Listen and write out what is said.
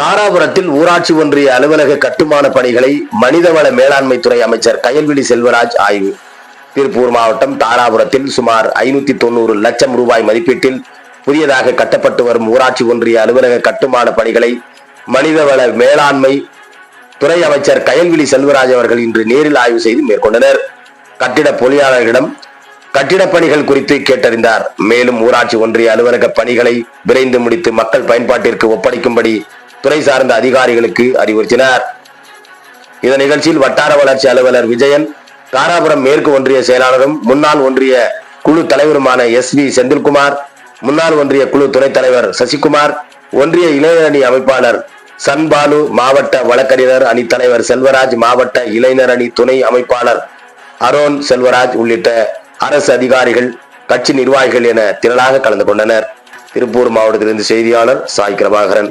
தாராபுரத்தில் ஊராட்சி ஒன்றிய அலுவலக கட்டுமான பணிகளை மனிதவள மேலாண்மை துறை அமைச்சர் கயல்விழி செல்வராஜ் ஆய்வு. திருப்பூர் மாவட்டம் தாராபுரத்தில் சுமார் ஐநூத்தி தொண்ணூறு லட்சம் ரூபாய் மதிப்பீட்டில் புதியதாக கட்டப்பட்டு வரும் ஊராட்சி ஒன்றிய அலுவலக கட்டுமான பணிகளை மனிதவள மேலாண்மை துறை அமைச்சர் கயல்விழி செல்வராஜ் அவர்கள் இன்று நேரில் ஆய்வு செய்து மேற்கொண்டனர். கட்டிட பொறியாளர்களிடம் கட்டிடப் பணிகள் குறித்து கேட்டறிந்தார். மேலும் ஊராட்சி ஒன்றிய அலுவலக பணிகளை விரைந்து முடித்து மக்கள் பயன்பாட்டிற்கு ஒப்படைக்கும்படி துறை சார்ந்த அதிகாரிகளுக்கு அறிவுறுத்தினார். இந்த நிகழ்ச்சியில் வட்டார வளர்ச்சி அலுவலர் விஜயன் தாராபுரம் மேற்கு ஒன்றிய செயலாளரும் முன்னாள் ஒன்றிய குழு தலைவருமான எஸ் வி செந்தில்குமார் முன்னாள் ஒன்றிய குழு துணைத் தலைவர் சசிகுமார் ஒன்றிய இளைஞரணி அமைப்பாளர் சன்பாலு மாவட்ட வழக்கறிஞர் அணி தலைவர் செல்வராஜ் மாவட்ட இளைஞர் அணி துணை அமைப்பாளர் அரோன் செல்வராஜ் உள்ளிட்ட அரசு அதிகாரிகள் கட்சி நிர்வாகிகள் என திரளாக கலந்து கொண்டனர். திருப்பூர் மாவட்டத்திலிருந்து செய்தியாளர் சாய் கிருபாகரன்.